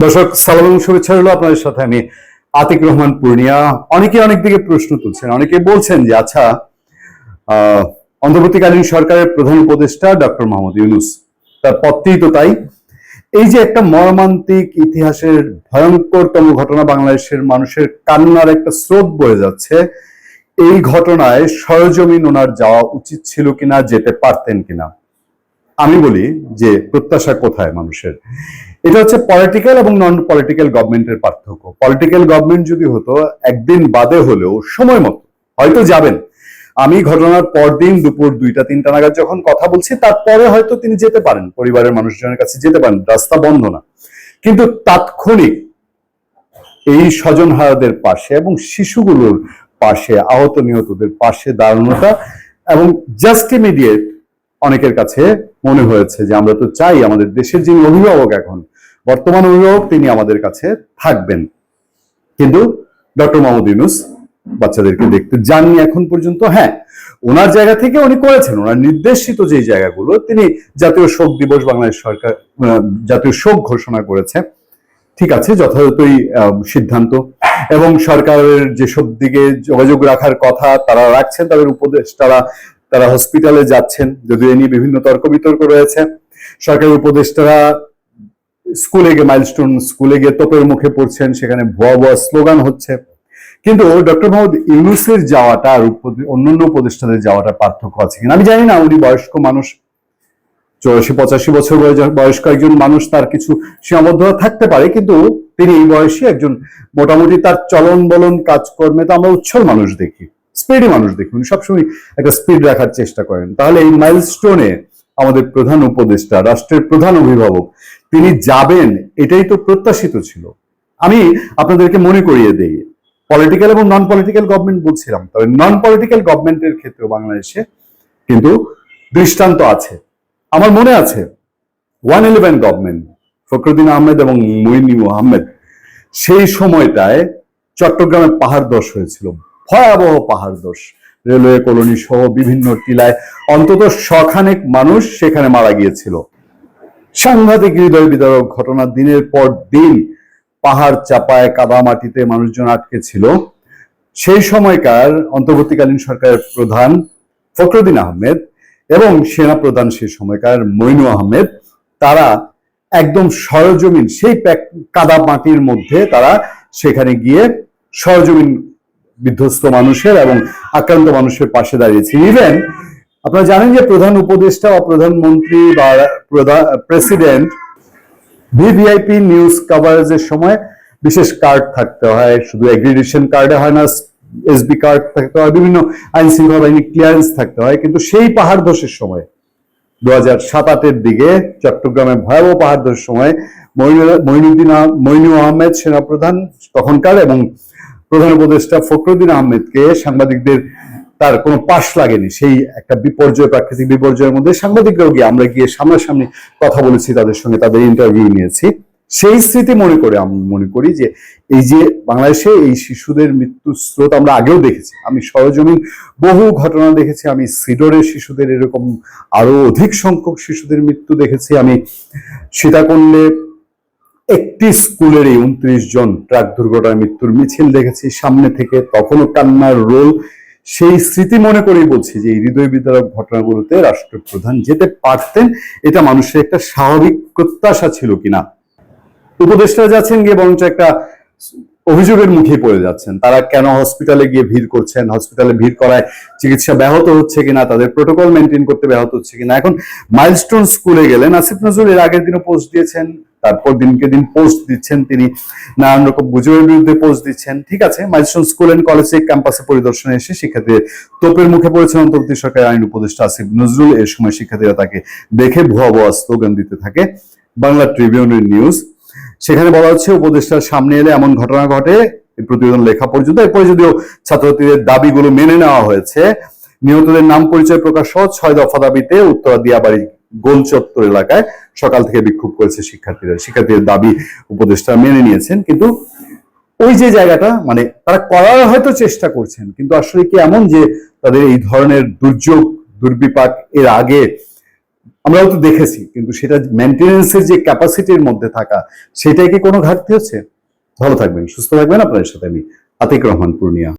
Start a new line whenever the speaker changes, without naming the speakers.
দর্শক সালাম শুভেচ্ছা রইল আপনাদের সাথে আমি আতিক রহমান পূর্ণিয়া। অনেকে অনেক দিকে প্রশ্ন তুলছেন অনেকে বলছেন যে আচ্ছা আহ, অন্তর্বর্তীকালীন সরকারের প্রধান উপদেষ্টা ডক্টর মোহাম্মদ ইউনুস তার পদটি তো তাই। এই যে একটা মর্মান্তিক ইতিহাসের ভয়ঙ্করতম ঘটনা বাংলাদেশের মানুষের কান্নার একটা স্রোত বয়ে যাচ্ছে এই ঘটনায় সরজমিন ওনার যাওয়া উচিত ছিল কিনা যেতে পারতেন কিনা? আমি বলি যে প্রত্যাশা কোথায় মানুষের? এটা হচ্ছে পলিটিক্যাল এবং নন পলিটিক্যাল গভর্নমেন্টের পার্থক্য। পলিটিক্যাল গভর্নমেন্ট যদি হতো, একদিন বাদে হলেও সময় মতো, হয়তো যাবেন। আমি ঘটনার পরদিন দুপুর দুইটা, তিনটা নাগাদ যখন কথা বলছি, তারপরে হয়তো তিনি যেতে পারেন, পরিবারের মানুষজনের কাছে যেতে পারেন, রাস্তা বন্ধ না। কিন্তু তাৎক্ষণিক এই স্বজনহারাদের পাশে এবং শিশুগুলোর পাশে, আহত নিহতদের পাশে দাঁড়ানোটা এবং জাস্ট ইমিডিয়েট অনেকের কাছে মনে হয়েছে যে আমরা তো চাই আমাদের দেশের যিনি অভিভাবক এখন, বর্তমান অভিভাবক তিনি আমাদের কাছে থাকবেন। কিন্তু ডক্টর মোহাম্মদ ইউনুস বাচ্চাদেরকে দেখতে যাননি এখন পর্যন্ত। হ্যাঁ ওনার জায়গা থেকে উনি করেছেন, ওনার নির্দেশিত যে জায়গাগুলো, তিনি জাতীয় শোক দিবস বাংলাদেশ সরকার জাতীয় শোক ঘোষণা করেছে। ঠিক আছে, যথাযথই সিদ্ধান্ত। এবং সরকারের যেসব দিকে যোগাযোগ রাখার কথা তারা রাখছেন, তাদের উপদেশ তারা তারা হসপিটালে যাচ্ছেন, যদিও এ নিয়ে বিভিন্ন তর্ক বিতর্ক রয়েছে। সরকারি উপদেষ্টারা স্কুলে গিয়ে মাইলস্টোন স্কুলে গিয়ে তোপের মুখে পড়ছেন, সেখানে ভুয়া ভুয়া স্লোগান হচ্ছে। কিন্তু ডক্টর মোহাম্মদ ইউনুসের যাওয়াটা আর অন্যান্য উপদেষ্টাদের যাওয়াটা পার্থক্য আছে কিনা? আমি জানি না, উনি বয়স্ক মানুষ। চৌরাশি পঁচাশি বছর বয়স- বয়স্ক একজন মানুষ, তার কিছু সীমাবদ্ধতা থাকতে পারে, কিন্তু তিনি এই বয়সী একজন মোটামুটি তার চলন বলন কাজকর্মে তো আমরা উচ্ছল মানুষ দেখি। স্পিডি মানুষ দেখি উনি সবসময় একটা স্পিড রাখার চেষ্টা করেন। তাহলে এই মাইলস্টোনে আমাদের প্রধান উপদেষ্টা, রাষ্ট্রের প্রধান অভিভাবক, তিনি যাবেন, এটাই তো প্রত্যাশিত ছিল। আমি আপনাদেরকে মনে করিয়ে দেই পলিটিক্যাল এবং নন পলিটিক্যাল গভর্নমেন্ট বলছিলাম, তবে নন পলিটিক্যাল গভর্নমেন্টের ক্ষেত্রে বাংলাদেশে কিন্তু দৃষ্টান্ত আছে। আমার মনে আছে one eleven government Fakhruddin Ahmed এবং মুইনিউ আহমেদ, সেই সময়টায় চট্টগ্রামে পাহাড় দশ হয়েছিল। ভয়াবহ পাহাড় দোষ। রেলওয়ে কলোনি সহ বিভিন্ন টিলায় অন্তত শখানেক মানুষ সেখানে মারা গিয়েছিল। সাংঘাতিক হৃদয় বিদারক ঘটনা দিনের পর দিন পাহাড় চাপায় কাদা মাটিতে মানুষজন আটকে ছিল সেই সময়কার অন্তর্বর্তীকালীন সরকারের প্রধান ফখরুদ্দিন আহমেদ এবং সেনা প্রধান সেই সময়কার মইনু আহমেদ, তারা একদম সরজমিন, সেই কাদা মাটির মধ্যে তারা সেখানে গিয়ে সরজমিন বিধ্বস্ত মানুষের এবং আক্রান্ত মানুষের পাশে দাঁড়িয়েছে। ইভেন আপনারা জানেন যে প্রধান উপদেষ্টা বা প্রধানমন্ত্রী বা প্রেসিডেন্ট ভিভিআইপি নিউজ কভারেজের সময় বিশেষ কার্ড থাকতে হয়। শুধু এগ্রিডিশন কার্ডে হয় না এসবি কার্ড থাকতে হয়, বিভিন্ন আইন শৃঙ্খলা বাহিনী ক্লিয়ারেন্স থাকতে হয়। কিন্তু সেই পাহাড় ধসের সময় দু হাজার সাত আটের দিকে চট্টগ্রামে ভয়াবহ পাহাড় ধসের সময় মইনু- মইনুদ্দিন মইনু আহমেদ সেনাপ্রধান তখনকার এবং প্রধান উপদেষ্টা ফখরুদ্দিন আহমেদকে সাংবাদিকদের তার কোনো পাশ লাগেনি। সেই একটা বিপর্যয়, প্রাকৃতিক বিপর্যয়ের মধ্যে সাংবাদিকরাও গিয়ে আমরা গিয়ে সামনাসামনি কথা বলেছি তাদের সঙ্গে, তাদের ইন্টারভিউ নিয়েছি। সেই স্মৃতি মনে করে আমি, মনে করি যে এই যে বাংলাদেশে এই শিশুদের মৃত্যু স্রোত আমরা আগেও দেখেছি। আমি সরজমিন বহু ঘটনা দেখেছি, আমি সিডরের শিশুদের এরকম আরও অধিক সংখ্যক শিশুদের মৃত্যু দেখেছি, আমি সীতাকুণ্ডে একটি স্কুলেরই উনত্রিশ জন ট্রাক দুর্ঘটনায় মৃত্যুর মিছিল দেখেছি। সামনে থেকে তখনও কান্নার রোল। সেই স্মৃতি মনে করেই বলছি যে এই হৃদয় বিদারক ঘটনাগুলোতে রাষ্ট্রপ্রধান যেতে পারতেন, এটা মানুষের একটা স্বাভাবিক প্রত্যাশা ছিল কিনা। উপদেষ্টা যাচ্ছেন গিয়ে বরঞ্চ একটা অভিযোগের মুখে পড়ে যাচ্ছেন। তারা কেন হসপিটালে গিয়ে ভিড় করছেন? হসপিটালে ভিড় করায় চিকিৎসা ব্যাহত হচ্ছে কিনা? তাদের প্রোটোকল মেনটেন করতে ব্যাহত হচ্ছে কিনা? এখন মাইলস্টোন স্কুলে গেলেন। আসিফ নজরুল এর আগের দিনও পোস্ট দিয়েছেন, তারপর দিনকে দিন পোস্ট দিচ্ছেন তিনি। নানান রকম গুজবের বিরুদ্ধে পোস্ট দিচ্ছেন। ঠিক আছে মাইলস্টোন স্কুল এন্ড কলেজে ক্যাম্পাসে পরিদর্শনে এসে শিক্ষার্থীদের তোপের মুখে পড়েছেন অন্তর্বর্তী সরকারের আইন উপদেষ্টা আসিফ নজরুল। এর সময় শিক্ষার্থীরা তাকে দেখে ভুয়া ভুয়া স্লোগান দিতে থাকে। বাংলা ট্রিবিউনের নিউজ সেখানে বলা হচ্ছে উপদেষ্টার সামনে এলে এমন ঘটনা ঘটে প্রতিবেদন লেখা পর্যন্ত। এরপরে যদিও ছাত্রছাত্রীদের দাবিগুলো মেনে নেওয়া হয়েছে, নিহতদের নাম পরিচয় প্রকাশ সহ ছয় দফা দাবিতে উত্তরা দিয়াবাড়ি গোল চত্বর এলাকায় সকাল থেকে বিক্ষোভ করেছে শিক্ষার্থীরা। শিক্ষার্থীদের দাবি উপদেষ্টা মেনে নিয়েছেন, কিন্তু ওই যে জায়গাটা মানে তারা করার হয়তো চেষ্টা করছেন, কিন্তু আসলে কি এমন যে তাদের এই ধরনের দুর্যোগ, দুর্বিপাক এর আগে আমরাও তো দেখেছি, কিন্তু সেটা মেনটেনেন্সের যে ক্যাপাসিটির মধ্যে থাকা, সেটাই কি কোনো ঘাটতি হচ্ছে? ভালো থাকবেন, সুস্থ থাকবেন। আপনাদের সাথে আমি আতিক রহমান, পূর্ণিয়া।